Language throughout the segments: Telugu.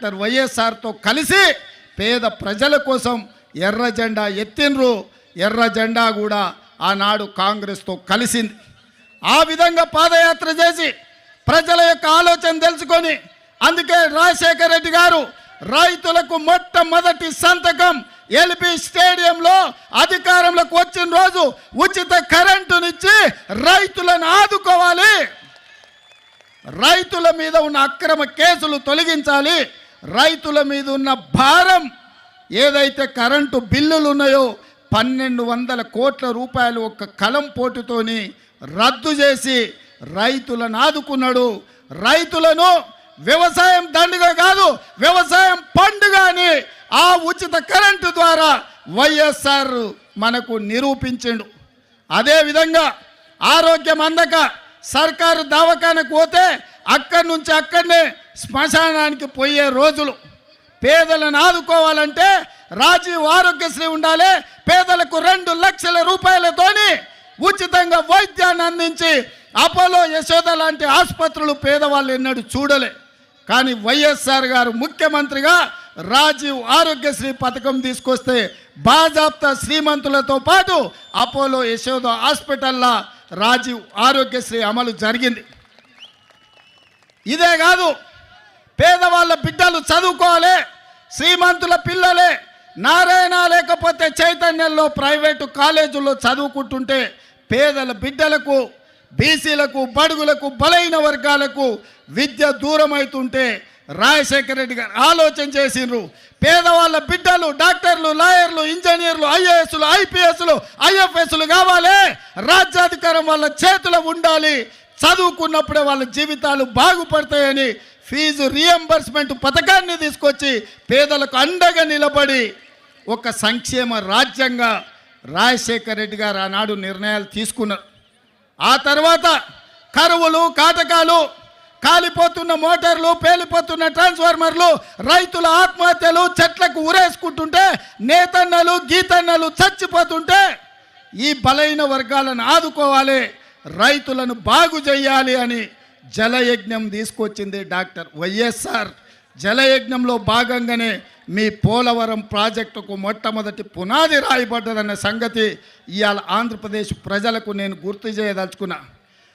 డాక్టర్ వైఎస్ఆర్తో కలిసి పేద ప్రజల కోసం ఎర్ర జెండా ఎత్తిండ్రు. ఎర్ర జెండా కూడా ఆనాడు కాంగ్రెస్తో కలిసింది. ఆ విధంగా పాదయాత్ర చేసి ప్రజల యొక్క ఆలోచన తెలుసుకొని అందుకే రాజశేఖర రెడ్డి గారు రైతులకు మొట్టమొదటి సంతకం ఎల్బి స్టేడియంలో అధికారంలోకి వచ్చిన రోజు ఉచిత కరెంటునిచ్చి రైతులను ఆదుకోవాలి. రైతుల మీద ఉన్న అక్రమ కేసులు తొలగించాలి. రైతుల మీద ఉన్న భారం ఏదైతే కరెంటు బిల్లులు ఉన్నాయో పన్నెండు వందల కోట్ల రూపాయలు ఒక కలం పోటుతోని రద్దు చేసి రైతులను ఆదుకున్నాడు. రైతులను వ్యవసాయం దండుగ కాదు వ్యవసాయం పండుగ అని ఆ ఉచిత కరెంటు ద్వారా వైఎస్ఆర్ మనకు నిరూపించిండు. అదేవిధంగా ఆరోగ్యం అందక సర్కారు దవాఖానకు పోతే అక్కడి నుంచి అక్కడనే శ్మశానానికి పోయే రోజులు పేదలను ఆదుకోవాలంటే రాజీవ్ ఆరోగ్యశ్రీ ఉండాలి. పేదలకు రెండు లక్షల రూపాయలతోని ఉచితంగా వైద్యాన్ని అందించి అపోలో యశోద లాంటి ఆసుపత్రులు పేదవాళ్ళు ఎన్నడూ చూడలే. కానీ వైఎస్ఆర్ గారు ముఖ్యమంత్రిగా రాజీవ్ ఆరోగ్యశ్రీ పథకం తీసుకొస్తే బాజాప్తా శ్రీమంతులతో పాటు అపోలో యశోద హాస్పిటల్లో రాజీవ్ ఆరోగ్యశ్రీ అమలు జరిగింది. ఇదే కాదు పేదవాళ్ళ బిడ్డలు చదువుకోవాలి శ్రీమంతుల పిల్లలే నారాయణ లేకపోతే చైతన్యంలో ప్రైవేటు కాలేజీల్లో చదువుకుంటుంటే పేదల బిడ్డలకు బీసీలకు బడుగులకు బలైన వర్గాలకు విద్య దూరం అవుతుంటే రాజశేఖర రెడ్డి గారు ఆలోచన చేసిండ్రు. పేదవాళ్ళ బిడ్డలు డాక్టర్లు లాయర్లు ఇంజనీర్లు ఐఏఎస్లు ఐపీఎస్లు ఐఎఫ్ఎస్లు కావాలి. రాజ్యాధికారం వాళ్ళ చేతిలో ఉండాలి. చదువుకున్నప్పుడే వాళ్ళ జీవితాలు బాగుపడతాయని ఫీజు రియంబర్స్మెంట్ పథకాన్ని తీసుకొచ్చి పేదలకు అండగా నిలబడి ఒక సంక్షేమ రాజ్యంగా రాజశేఖర్ రెడ్డి గారు ఆనాడు నిర్ణయాలు తీసుకున్నారు. ఆ తర్వాత కరువులు కాటకాలు కాలిపోతున్న మోటార్లు పేలిపోతున్న ట్రాన్స్ఫార్మర్లు రైతుల ఆత్మహత్యలు చెట్లకు ఉరేసుకుంటుంటే నేతన్నలు గీతన్నలు చచ్చిపోతుంటే ఈ బలైన వర్గాలను ఆదుకోవాలి రైతులను బాగు చేయాలి అని జలయజ్ఞం తీసుకొచ్చింది డాక్టర్ వైఎస్ఆర్. జలయజ్ఞంలో భాగంగానే మీ పోలవరం ప్రాజెక్టుకు మొట్టమొదటి పునాది రాయబడ్డదన్న సంగతి ఇవాళ ఆంధ్రప్రదేశ్ ప్రజలకు నేను గుర్తు చేయదలుచుకున్నా.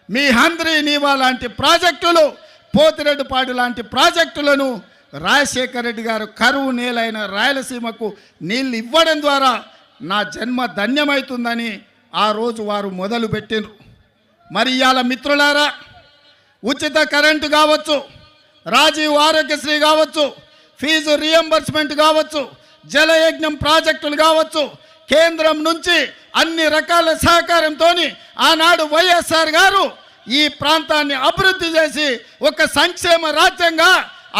మీ హంద్రి నీవా లాంటి ప్రాజెక్టులు పోతిరెడ్డిపాడు లాంటి ప్రాజెక్టులను రాజశేఖర రెడ్డి గారు కరువు నేలైన రాయలసీమకు నీళ్ళు ఇవ్వడం ద్వారా నా జన్మ ధన్యమవుతుందని ఆ రోజు వారు మొదలుపెట్టిండ్రు. మరి ఇవాళ మిత్రులారా ఉచిత కరెంటు కావచ్చు రాజీవ్ ఆరోగ్యశ్రీ కావచ్చు ఫీజు రియంబర్స్మెంట్ కావచ్చు జలయజ్ఞం ప్రాజెక్టులు కావచ్చు కేంద్రం నుంచి అన్ని రకాల సహకారంతో ఆనాడు వైఎస్ఆర్ గారు ఈ ప్రాంతాన్ని అభివృద్ధి చేసి ఒక సంక్షేమ రాజ్యంగా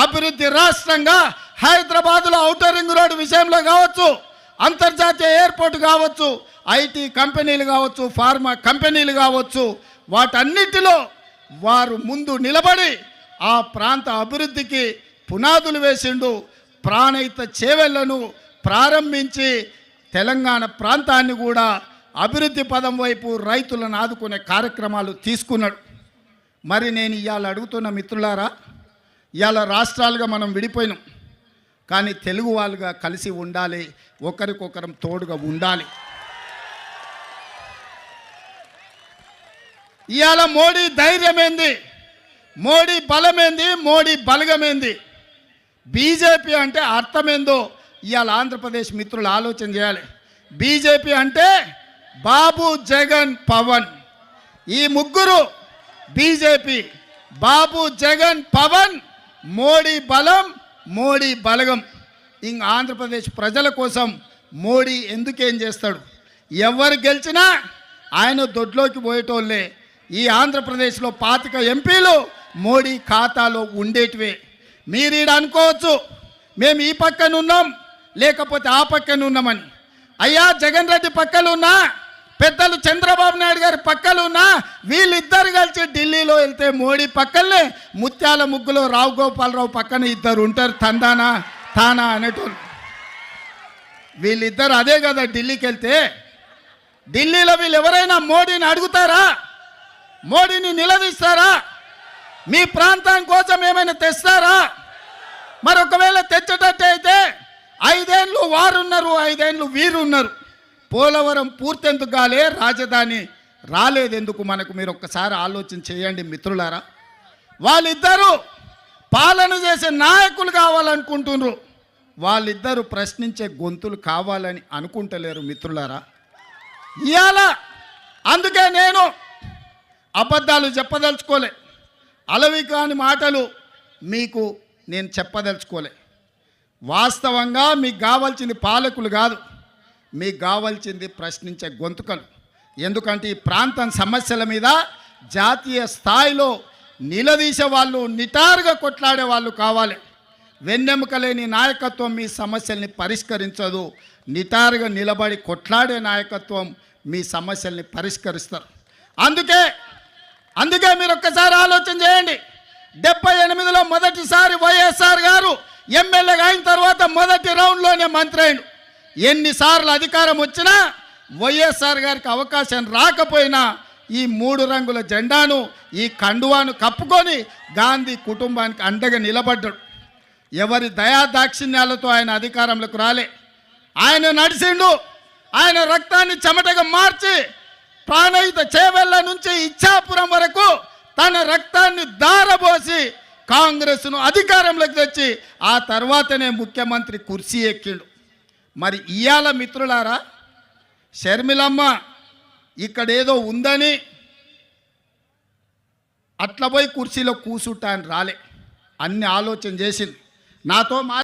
అభివృద్ధి రాష్ట్రంగా హైదరాబాద్లో ఔటర్ రింగ్ రోడ్డు విషయంలో కావచ్చు అంతర్జాతీయ ఎయిర్పోర్ట్ కావచ్చు ఐటీ కంపెనీలు కావచ్చు ఫార్మా కంపెనీలు కావచ్చు వాటన్నిటిలో వారు ముందు నిలబడి ఆ ప్రాంత అభివృద్ధికి పునాదులు వేసిండు. ప్రాణయిత చేవెళ్ళను ప్రారంభించి తెలంగాణ ప్రాంతాన్ని కూడా అభివృద్ధి పదం వైపు రైతులను ఆదుకునే కార్యక్రమాలు తీసుకున్నాడు. మరి నేను ఇవాళ అడుగుతున్న మిత్రులారా ఇవాళ రాష్ట్రాలుగా మనం విడిపోయినాం. కానీ తెలుగు వాళ్ళుగా కలిసి ఉండాలి ఒకరికొకరం తోడుగా ఉండాలి. ఇవాళ మోడీ ధైర్యమేంది? మోడీ బలమేంది? మోడీ బలగమేంది? బీజేపీ అంటే అర్థమేందో ఇవాళ ఆంధ్రప్రదేశ్ మిత్రులు ఆలోచన చేయాలి. బీజేపీ అంటే బాబు జగన్ పవన్. ఈ ముగ్గురు బీజేపీ బాబు జగన్ పవన్ మోడీ బలం మోడీ బలగం. ఇంక ఆంధ్రప్రదేశ్ ప్రజల కోసం మోడీ ఎందుకేం చేస్తాడు? ఎవరు గెలిచినా ఆయన దొడ్లోకి పోయేటోళ్ళే. ఈ ఆంధ్రప్రదేశ్లో పాతిక ఎంపీలు మోడీ ఖాతాలో ఉండేటివే. మీరు ఈడ అనుకోవచ్చు మేము ఈ పక్కన ఉన్నాం లేకపోతే ఆ పక్కన ఉన్నామని. అయ్యా జగన్ రెడ్డి పక్కలున్నా పెద్దలు చంద్రబాబు నాయుడు గారి పక్కన ఉన్నా వీళ్ళిద్దరు కలిసి ఢిల్లీలో వెళ్తే మోడీ పక్కనే ముత్యాల ముగ్గులో రావు గోపాలరావు పక్కన ఇద్దరు ఉంటారు తందానా తానా అనేటోళ్ళు. వీళ్ళిద్దరు అదే కదా ఢిల్లీకి వెళ్తే. ఢిల్లీలో వీళ్ళు ఎవరైనా మోడీని అడుగుతారా? మోడీని నిలదీస్తారా? మీ ప్రాంతం కోసం ఏమైనా తెస్తారా? మరి ఒకవేళ తెచ్చేటట్టయితే ఐదేళ్ళు వారున్నారు ఐదేళ్ళు వీరున్నారు. పోలవరం పూర్తెందుకు కాలే రాజధాని రాలేదెందుకు మనకు? మీరు ఒక్కసారి ఆలోచన చేయండి మిత్రులారా. వాళ్ళిద్దరూ పాలన చేసే నాయకులు కావాలనుకుంటున్నారు. వాళ్ళిద్దరూ ప్రశ్నించే గొంతులు కావాలని అనుకుంటలేరు మిత్రులారా. ఇవాళ అందుకే నేను అబద్ధాలు చెప్పదలుచుకోలే. అలవి కాని మాటలు మీకు నేను చెప్పదలుచుకోలే. వాస్తవంగా మీకు కావాల్సింది పాలకులు కాదు. మీకు కావాల్సింది ప్రశ్నించే గొంతుకలు. ఎందుకంటే ఈ ప్రాంతం సమస్యల మీద జాతీయ స్థాయిలో నిలదీసే వాళ్ళు నిటారుగా కొట్లాడే వాళ్ళు కావాలి. వెన్నెముక లేని నాయకత్వం మీ సమస్యల్ని పరిష్కరించదు. నిటారుగా నిలబడి కొట్లాడే నాయకత్వం మీ సమస్యల్ని పరిష్కరిస్తారు. అందుకే అందుకే మీరు ఒక్కసారి ఆలోచన చేయండి. డెబ్బై ఎనిమిదిలో మొదటిసారి వైఎస్ఆర్ గారు ఎమ్మెల్యేగా అయిన తర్వాత మొదటి రౌండ్లోనే మంత్రి అయిండు ఎన్నిసార్లు అధికారం వచ్చినా వైఎస్ఆర్ గారికి అవకాశం రాకపోయినా ఈ మూడు రంగుల జెండాను ఈ కండువాను కప్పుకొని గాంధీ కుటుంబానికి అండగా నిలబడ్డాడు. ఎవరి దయా దాక్షిణ్యాలతో ఆయన అధికారంలోకి రాలే. ఆయన నడిచిండు. ఆయన రక్తాన్ని చెమటగా మార్చి ప్రాణయుత చేవెళ్ళ నుంచి ఇచ్చాపురం వరకు తన రక్తాన్ని దారబోసి కాంగ్రెస్ను అధికారంలోకి తెచ్చి ఆ తర్వాతనే ముఖ్యమంత్రి కుర్సీ ఎక్కిండు. మరి ఇయాల మిత్రులారా షర్మిలమ్మ ఇక్కడ ఏదో ఉందని అట్లా పోయి కుర్చీలో కూసుంటా అని రాలే. అన్ని ఆలోచన చేసింది. నాతో మా